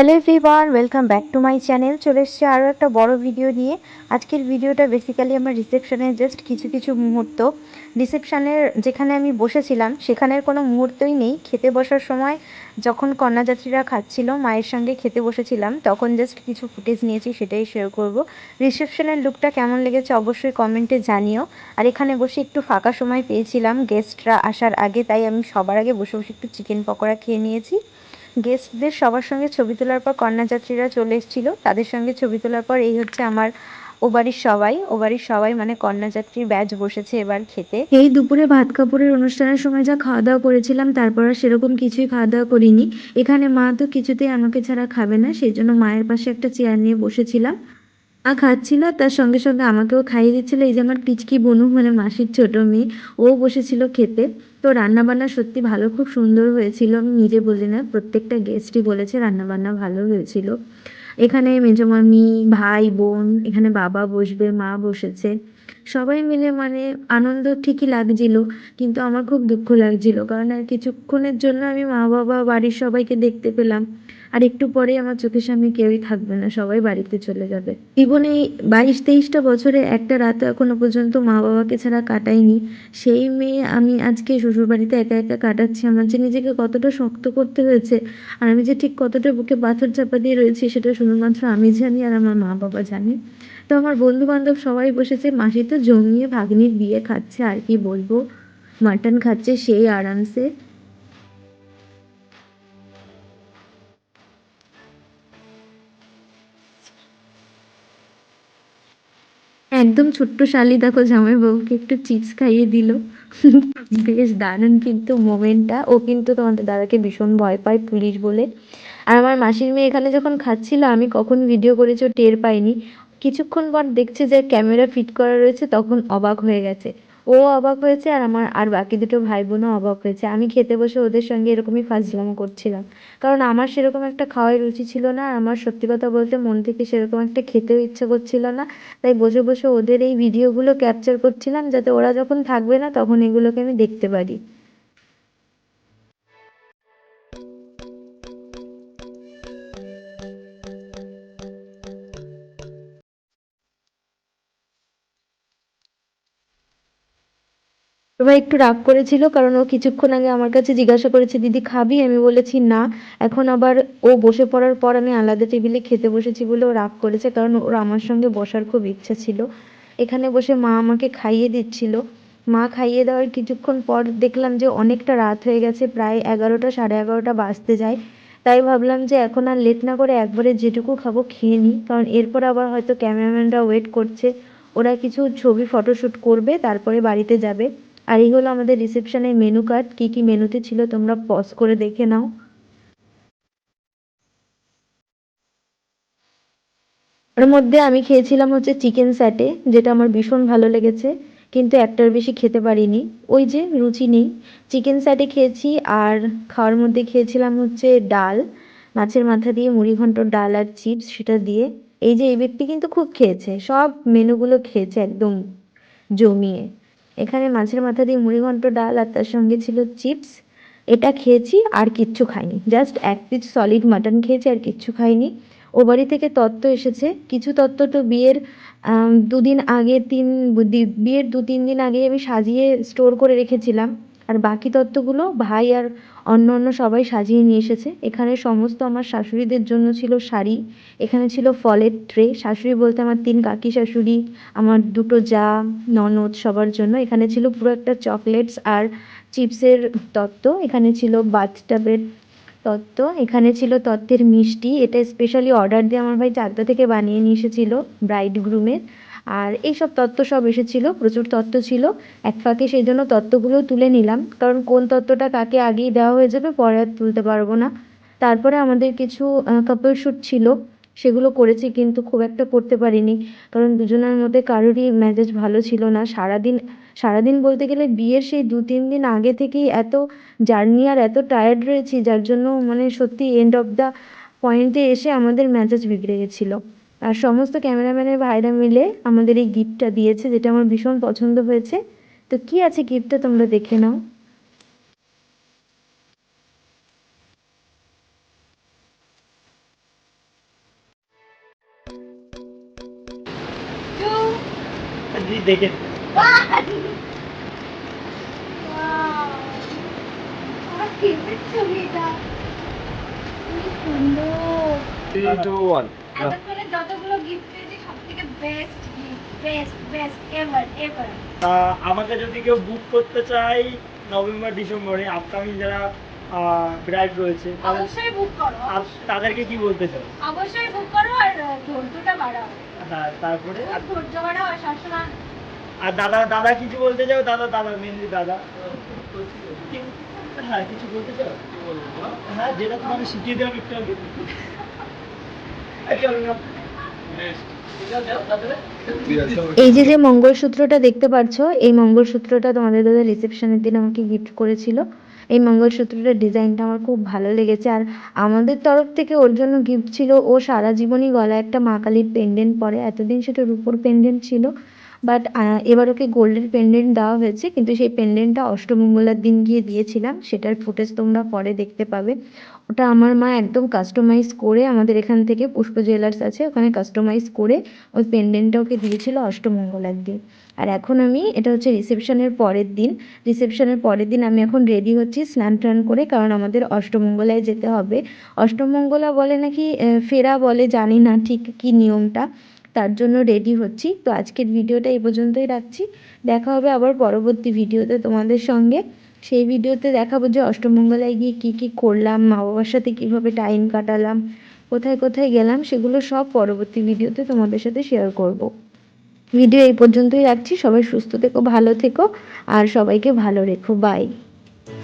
Hello everyone, welcome back to my channel. চলে এসেছি আরও একটা বড় ভিডিও নিয়ে। আজকের ভিডিওটা বেসিক্যালি আমার রিসেপশনের জাস্ট কিছু কিছু মুহূর্ত। রিসেপশনের যেখানে আমি বসেছিলাম, সেখানের কোনো মুহূর্তই নেই। খেতে বসার সময় যখন কন্যাযাত্রীরা খাচ্ছিল, মায়ের সঙ্গে খেতে বসেছিলাম, তখন জাস্ট কিছু ফুটেজ নিয়েছি, সেটাই শেয়ার করব। রিসেপশনের লুকটা কেমন লেগেছে অবশ্যই কমেন্টে জানিও। আর এখানে বসে একটু ফাঁকা সময় পেয়েছিলাম গেস্টরা আসার আগে, তাই আমি সবার আগে বসে বসে একটু চিকেন পকোড়া খেয়ে নিয়েছি। গেস্টদের সবার সঙ্গে ছবি তোলার পর কন্যাযাত্রীরা চলে এসেছিল। তাদের সঙ্গে ছবি তোলার পর এই হচ্ছে আমার ও বাড়ির সবাই। ও বাড়ির সবাই মানে কন্যাযাত্রীর ব্যাচ বসেছে এবার খেতে। এই দুপুরে ভাত কাপড়ের অনুষ্ঠানের সময় যা খাওয়া দাওয়া করেছিলাম, তারপর আর সেরকম কিছুই খাওয়া দাওয়া করিনি। এখানে মা তো কিছুতেই আমাকে ছাড়া খাবে না সেই জন্য মায়ের পাশে একটা চেয়ার নিয়ে বসেছিলাম। মা খাচ্ছিল তার সঙ্গে সঙ্গে আমাকেও খাইয়ে দিচ্ছিল। এই যে আমার পিচকি বনু মানে মাসির ছোট মেয়ে, ও বসেছিল খেতে। তো রান্নাবান্না সত্যি ভালো, খুব সুন্দর হয়েছিল। আমি নিজে বলি না, প্রত্যেকটা গেস্টই বলেছে রান্নাবান্না ভালো হয়েছিল। এখানে মেজমামি, ভাই, বোন, এখানে বাবা বসবে, মা বসেছে। সবাই মিলে মানে আনন্দ ঠিকই লাগছিল, কিন্তু আমার খুব দুঃখ লাগছিল। কারণ আর কিছুক্ষণের জন্য আমি মা বাবা বাড়ির সবাইকে দেখতে পেলাম। আর একটু পরেই আমার চোখের সামনে কেউই থাকবে না, সবাই বাড়িতে চলে যাবে। জীবনে বাইশ, তেইশটা বছরে একটা রাতও এখনও পর্যন্ত মা বাবাকে ছাড়া কাটাইনি। সেই মেয়ে আমি আজকে শ্বশুরবাড়িতে একা একা কাটাচ্ছি। আমার যে নিজেকে কতটা শক্ত করতে হয়েছে আর আমি যে ঠিক কতটা বুকে পাথর চাপা দিয়ে রয়েছি সেটা শুধুমাত্র আমি জানি আর আমার মা বাবা জানে। তো আমার বন্ধু বান্ধব সবাই বসেছে, মাসি তো জমিয়ে ভাগ্নির বিয়ে খাচ্ছে, আর কি বলব? মাটন খাচ্ছে, সেই আরামসে। একদম ছোট্ট শালি দেখো, জামাই বাবুকে একটু চিপস খাইয়ে দিল। বেশ দারুণ কিন্তু মোমেন্টটা ও কিন্তু তোমাদের দাদাকে ভীষণ ভয় পায় পুলিশ বলে। আর আমার মাসির মেয়ে এখানে যখন খাচ্ছিল, আমি কখন ভিডিও করেছি টের পাইনি। কিছুক্ষণ পর দেখছে যে ক্যামেরা ফিট করা রয়েছে, তখন অবাক হয়ে গেছে। ও অবাক হয়েছে আর আমার, আর বাকি দুটো ভাই বোনও অবাক হয়েছে। আমি খেতে বসে ওদের সঙ্গে এরকমই ফাজলামো করছিলাম। কারণ আমার সেরকম একটা খাওয়ার রুচি ছিল না আর আমার সত্যি কথা বলতে মন থেকে সেরকম একটা খেতেও ইচ্ছে করছিল না। তাই বসে বসে ওদের এই ভিডিওগুলো ক্যাপচার করছিলাম যাতে ওরা যখন থাকবে না তখন এগুলোকে আমি দেখতে পারি। এবার একটু রাগ করেছিল কারণ ও কিছুক্ষণ আগে আমার কাছে জিজ্ঞাসা করেছে, দিদি, খাবি? আমি বলেছি, না। এখন আবার ও বসে পড়ার পর আমি আলাদা টেবিলে খেতে বসেছি বলে ও রাগ করেছে কারণ ওর আমার সঙ্গে বসার খুব ইচ্ছা ছিল। এখানে বসে মা আমাকে খাইয়ে দিচ্ছিল। মা খাইয়ে দেওয়ার কিছুক্ষণ পর দেখলাম যে অনেকটা রাত হয়ে গেছে, প্রায় এগারোটা, সাড়ে এগারোটা বাজতে যায়। তাই ভাবলাম যে এখন আর লেট না করে একবারে যেটুকু খাব খেয়ে নিই, কারণ এরপর আবার হয়তো ক্যামেরাম্যানরা ওয়েট করছে। ওরা কিছু ছবি ফটোশ্যুট করবে, তারপরে বাড়িতে যাবে। আর এই হলো আমাদের রিসেপশনের মেনু কার্ড কী কী মেনুতে ছিল তোমরা পজ করে দেখে নাও। ওর মধ্যে আমি খেয়েছিলাম হচ্ছে চিকেন স্যাটে যেটা আমার ভীষণ ভালো লেগেছে, কিন্তু একটার বেশি খেতে পারিনি। ওই যে রুচি নেই। চিকেন স্যাটে খেয়েছি আর খাওয়ার মধ্যে খেয়েছিলাম হচ্ছে ডাল, মাছের মাথা দিয়ে মুড়ি ঘন্ট ডাল আর চিপস সেটা দিয়ে। এই যে এই ব্যক্তি কিন্তু খুব খেয়েছে, সব মেনুগুলো খেয়েছে একদম জমিয়ে। এখানে মাছের মাথা দিয়ে মুড়িঘণ্ট ডাল আর তার সঙ্গে ছিল চিপস। এটা খেয়েছি আর কিচ্ছু খাইনি। জাস্ট এক পিস সলিড মাটন খেয়েছি আর কিচ্ছু খাইনি। ও বাড়ি থেকে তত্ত্ব এসেছে। কিছু তত্ত্ব তো বিয়ের দুদিন আগে তিন বিয়ের দু তিন দিন আগে আমি সাজিয়ে স্টোর করে রেখেছিলাম। আর বাকি তত্ত্বগুলো ভাই আর অন্য অন্য সবাই সাজিয়ে নিয়ে এসেছে। এখানে সমস্ত আমার শাশুড়িদের জন্য ছিল শাড়ি, এখানে ছিল ফলের ট্রে। শাশুড়ি বলতে আমার তিন কাকি শাশুড়ি, আমার দুটো জা ননদ সবার জন্য। এখানে ছিল পুরো একটা চকলেটস আর চিপসের তত্ত্ব। এখানে ছিল বাথটাবের তত্ত্ব। এখানে ছিল তত্ত্বের মিষ্টি। এটা স্পেশালি অর্ডার দিয়ে আমার ভাই চাকদা থেকে বানিয়ে নিয়ে এসেছিল ব্রাইড গ্রুমের আর এইসব তত্ত্ব সব এসেছিল, প্রচুর তত্ত্ব ছিল। এক ফাঁকে সেই জন্য তত্ত্বগুলোও তুলে নিলাম। কারণ কোন তত্ত্বটা কাকে আগেই দেওয়া হয়ে যাবে পরে আর তুলতে পারব না। তারপরে আমাদের কিছু কাপল শ্যুট ছিল। সেগুলো করেছি কিন্তু খুব একটা করতে পারিনি। কারণ দুজনের মধ্যে কারোরই মেজাজ ভালো ছিল না। সারাদিন সারাদিন বলতে গেলে বিয়ের সেই দু তিন দিন আগে থেকেই এত জার্নি আর এত টায়ার্ড রয়েছি, যার জন্য মানে সত্যি এন্ড অফ দ্য পয়েন্টে এসে আমাদের মেজাজ বিগড়ে গেছিল। আর সমস্ত ক্যামেরাম্যানের ভাইরা মিলে আমাদের এই গিফটটা দিয়েছে যেটা আমার ভীষণ পছন্দ হয়েছে। তো কি আছে গিফটটা তোমরা দেখে নাও। দেখে। ছবিটা সুন্দর যতগুলো গিফট পেয়েছি সব থেকে best gift best best ever ever আমাকে যদি কেউ বুক করতে চায় নভেম্বর ডিসেম্বরে আপকামিং যারা ব্রাইড রয়েছে অবশ্যই বুক করো তাদেরকে কি বলতে চাও? অবশ্যই বুক করো আর ধৈর্যটা বাড়াও। তারপরে? আর ধৈর্য বাড়াও আর সবসময় আর দাদা দাদা কিছু বলতে চাও? দাদা দাদা মেনলি দাদা। হ্যাঁ কিছু বলতে চাও? হ্যাঁ যেটা তোমাকে শিখিয়ে দেওয়া একটু আগে। আচ্ছা, এই যে যে মঙ্গলসূত্রটা দেখতে পাচ্ছ এই মঙ্গলসূত্রটা তোমাদের দাদা রিসেপশনের দিন আমাকে গিফট করেছিল। এই মঙ্গলসূত্রটার ডিজাইনটা আমার খুব ভালো লেগেছে। আর আমাদের তরফ থেকে ওর জন্য গিফট ছিল, ও সারা জীবনই গলায় একটা মা কালীর পেন্ডেন্ট পরে। এতদিন সেটা রূপোর পেন্ডেন্ট ছিল। বাট এবার ওকে গোল্ডের পেন্ডেন্ট দেওয়া হয়েছে, কিন্তু সেই পেন্ডেন্টটা অষ্টমঙ্গলার দিন গিয়ে দিয়েছিলাম। সেটার ফুটেজ তোমরা পরে দেখতে পাবে। ওটা আমার মা একদম কাস্টমাইজ করে আমাদের এখান থেকে পুষ্প জুয়েলার্স আছে, ওখানে কাস্টমাইজ করে ওই পেন্ডেন্টটা ওকে দিয়েছিল অষ্টমঙ্গলার দিন। আর এখন আমি, এটা হচ্ছে রিসেপশনের পরের দিন। রিসেপশনের পরের দিন আমি এখন রেডি হচ্ছি স্নান টান করে, কারণ আমাদের অষ্টমঙ্গলায় যেতে হবে। অষ্টমঙ্গলা বলে নাকি ফেরা বলে জানি না ঠিক কী নিয়মটা। তার জন্য রেডি হচ্ছি। তো আজকের ভিডিওটা এই পর্যন্তই রাখছি। দেখা হবে আবার পরবর্তী ভিডিওতে তোমাদের সঙ্গে। সেই ভিডিওতে দেখাবো যে অষ্টমঙ্গলায় গিয়ে কী কী করলাম মা বাবার সাথে কীভাবে টাইম কাটালাম, কোথায় কোথায় গেলাম, সেগুলো সব পরবর্তী ভিডিওতে তোমাদের সাথে শেয়ার করব। ভিডিও এই পর্যন্তই রাখছি। সবাই সুস্থ থেকো, ভালো থেকো, আর সবাইকে ভালো রেখো। বাই